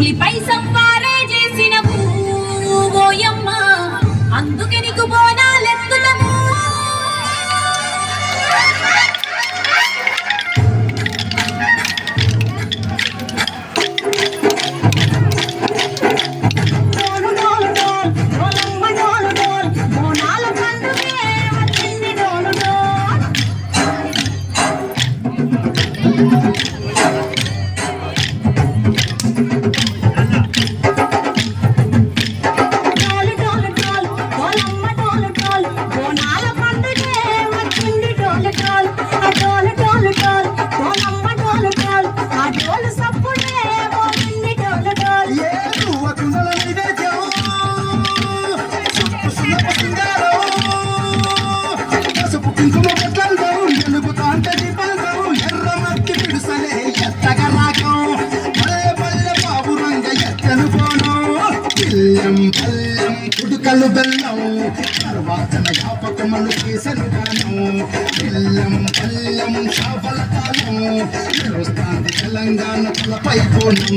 పులిపై సంపారే చేసిన అందుకే నీకు బోనాలెత్తుతాము. కుడుకలు బెల్లం తర్వాతన జ్ఞాపకములు కేసరి కరణం బెల్లం బెల్లం చాపల తెలంగాణ కులపై కోణం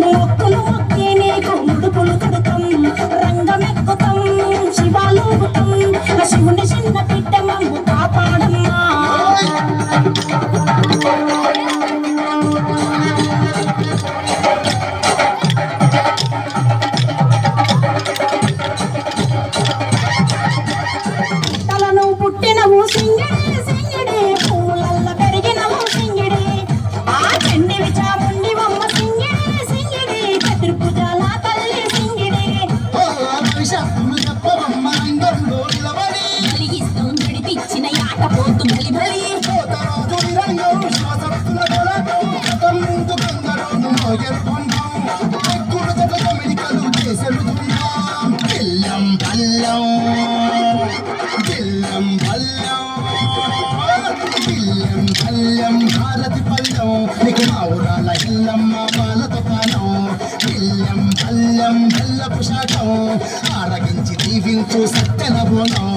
我我要忘记 చూసత్తెన పోనా